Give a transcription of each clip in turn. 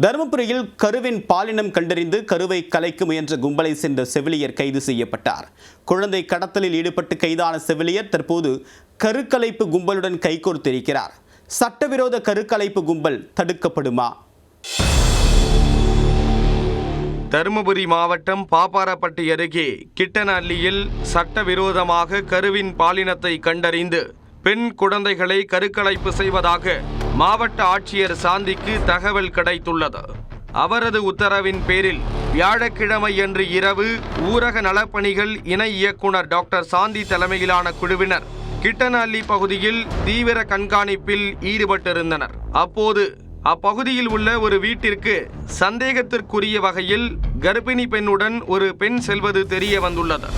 தருமபுரியில் கருவின் பாலினம் கண்டறிந்து கருவை கலைக்க முயன்ற கும்பலை சென்ற செவிலியர் கைது செய்யப்பட்டார். குழந்தை கடத்தலில் ஈடுபட்டு கைதான செவிலியர் தற்போது கருக்கலைப்பு கும்பலுடன் கைகோர்த்திருக்கிறார். சட்டவிரோத கருக்கலைப்பு கும்பல் தடுக்கப்படுமா? தருமபுரி மாவட்டம் பாப்பாரப்பட்டி அருகே கிட்டனஅள்ளியில் சட்டவிரோதமாக கருவின் பாலினத்தை கண்டறிந்து பெண் குழந்தைகளை கருக்கலைப்பு செய்வதாக மாவட்ட ஆட்சியர் சாந்திக்கு தகவல் கிடைத்துள்ளது. அவரது உத்தரவின் பேரில் வியாழக்கிழமை அன்று இரவு ஊரக நலப்பணிகள் இணை இயக்குனர் டாக்டர் சாந்தி தலைமையிலான குழுவினர் கிட்டனஅள்ளி பகுதியில் தீவிர கண்காணிப்பில் ஈடுபட்டிருந்தனர். அப்போது அப்பகுதியில் உள்ள ஒரு வீட்டிற்கு சந்தேகத்திற்குரிய வகையில் கர்ப்பிணி பெண்ணுடன் ஒரு பெண் செல்வது தெரிய வந்துள்ளது.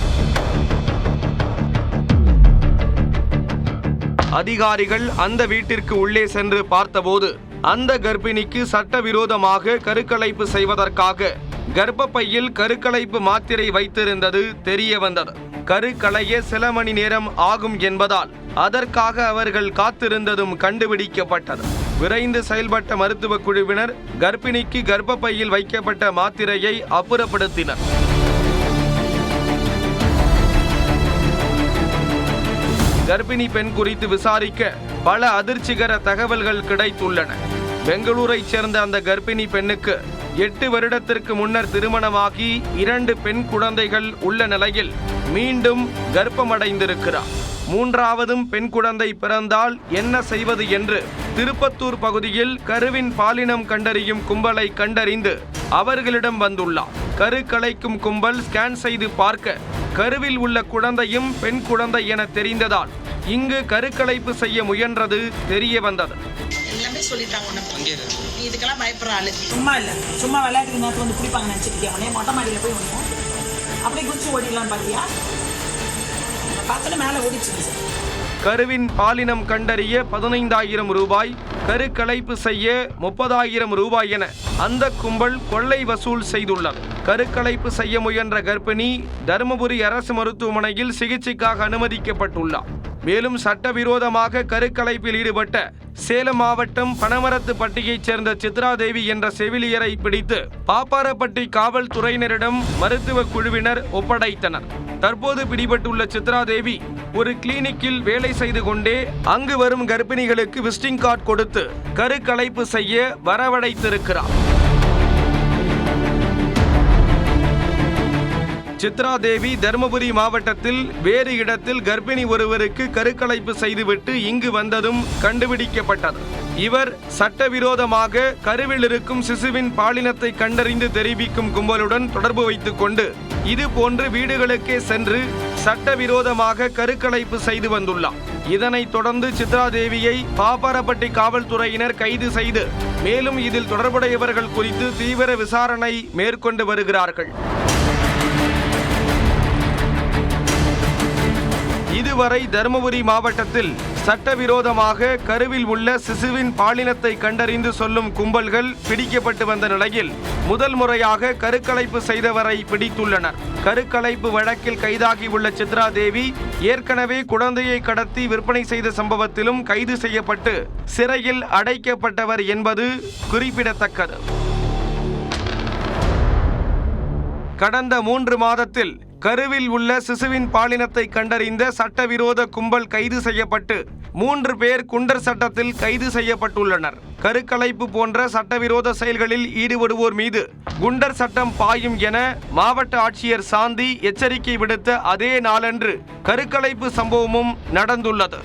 அதிகாரிகள் அந்த வீட்டிற்கு உள்ளே சென்று பார்த்தபோது அந்த கர்ப்பிணிக்கு சட்டவிரோதமாக கருக்கலைப்பு செய்வதற்காக கர்ப்பப்பையில் கருக்கலைப்பு மாத்திரை வைத்திருந்தது தெரிய வந்தது. கருக்கலைய சில மணி நேரம் ஆகும் என்பதால் அதற்காக அவர்கள் காத்திருந்ததும் கண்டுபிடிக்கப்பட்டது. விரைந்து செயல்பட்ட மருத்துவ குழுவினர் கர்ப்பிணிக்கு கர்ப்பப்பையில் வைக்கப்பட்ட மாத்திரையை அப்புறப்படுத்தினர். கர்ப்பிணி பெண் குறித்து விசாரிக்க பல அதிர்ச்சிகர தகவல்கள் கிடைத்துள்ளன. பெங்களூரைச் சேர்ந்த அந்த கர்ப்பிணி பெண்ணுக்கு எட்டு வருடத்திற்கு முன்னர் திருமணமாகி இரண்டு பெண் குழந்தைகள் உள்ள நிலையில் மீண்டும் கர்ப்பமடைந்திருக்கிறார். மூன்றாவதும் பெண் குழந்தை பிறந்தால் என்ன செய்வது என்று திருப்பத்தூர் பகுதியில் கருவின் பாலினம் கண்டறியும் கும்பலை கண்டறிந்து அவர்களிடம் வந்துள்ளார். கரு கலைக்கும் கும்பல் ஸ்கேன் செய்து பார்க்க கருவில் உள்ள குழந்தையும் பெண் குழந்தை என தெரிந்ததால் இங்கு கருக்கலைப்பு செய்ய முயன்றது தெரிய வந்தது. எல்லாமே சொல்லிட்டாங்க உனக்கு நீ இதுக்கெல்லாம் பயப்படுற ஆளு. சும்மா இல்லை. சும்மா விளையாட்டுக்கு நேரத்தில் வந்து பிடிப்பாங்க நினச்சிட்டு உடனே மொட்டை மாடியில் போய் அப்படியே குச்சி ஓடிடலாம் பார்த்தியா பார்த்தோன்னே மேலே ஓடிச்சு கருவின் பாலினம் கண்டறிய பதினைந்தாயிரம் ரூபாய் கருக்கலைப்பு செய்ய முப்பதாயிரம் ரூபாய் என அந்த கும்பல் கொள்ளை வசூல் செய்துள்ளது. கருக்கலைப்பு செய்ய முயன்ற கர்ப்பிணி தருமபுரி அரசு மருத்துவமனையில் சிகிச்சைக்காக அனுமதிக்கப்பட்டுள்ளார். மேலும் சட்டவிரோதமாக கருக்கலைப்பில் ஈடுபட்ட சேலம் மாவட்டம் பனமரத்துப்பட்டியைச் சேர்ந்த சித்ராதேவி என்ற செவிலியரை பிடித்து பாப்பாரப்பட்டி காவல்துறையினரிடம் மருத்துவ குழுவினர் ஒப்படைத்தனர். தற்போது பிடிபட்டுள்ள சித்ராதேவி ஒரு கிளினிக்கில் வேலை செய்து கொண்டே அங்கு வரும் கர்ப்பிணிகளுக்கு விசிட்டிங் கார்டு கொடுத்து கருக்கலைப்பு செய்ய வரவழைத்திருக்கிறார். சித்ரா தேவி தருமபுரி மாவட்டத்தில் வேறு இடத்தில் கர்ப்பிணி ஒருவருக்கு கருக்கலைப்பு செய்துவிட்டு இங்கு வந்ததும் கண்டுபிடிக்கப்பட்டது. இவர் சட்டவிரோதமாக கருவில் இருக்கும் சிசுவின் பாலினத்தை கண்டறிந்து தெரிவிக்கும் கும்பலுடன் தொடர்பு வைத்துக் கொண்டு இது போன்று வீடுகளுக்கே சென்று சட்டவிரோதமாக கருக்கலைப்பு செய்து வந்துள்ளார். இதனைத் தொடர்ந்து சித்ரா தேவியை பாப்பாரப்பட்டி காவல்துறையினர் கைது செய்து மேலும் இதில் தொடர்புடையவர்கள் குறித்து தீவிர விசாரணை மேற்கொண்டு வருகிறார்கள். இதுவரை தருமபுரி மாவட்டத்தில் சட்டவிரோதமாக கருவில் உள்ள சிசுவின் பாலினத்தை கண்டறிந்து சொல்லும் கும்பல்கள் பிடிக்கப்பட்டு வந்த நிலையில் முதல் முறையாக கருக்கலைப்பு செய்தவரை பிடித்துள்ளனர். கருக்கலைப்பு வழக்கில் கைதாகியுள்ள சித்ரா தேவி ஏற்கனவே குழந்தையை கடத்தி விற்பனை செய்த சம்பவத்திலும் கைது செய்யப்பட்டு சிறையில் அடைக்கப்பட்டவர் என்பது குறிப்பிடத்தக்கது. கடந்த மூன்று மாதத்தில் கருவில் உள்ள சிசுவின் பாலினத்தை கண்டறிந்த சட்டவிரோத கும்பல் கைது செய்யப்பட்டு மூன்று பேர் குண்டர் சட்டத்தில் கைது செய்யப்பட்டுள்ளனர். கருக்கலைப்பு போன்ற சட்டவிரோத செயல்களில் ஈடுபடுவோர் மீது குண்டர் சட்டம் பாயும் என மாவட்ட ஆட்சியர் சாந்தி எச்சரிக்கை விடுத்த அதே நாளன்று கருக்கலைப்பு சம்பவமும் நடந்துள்ளது.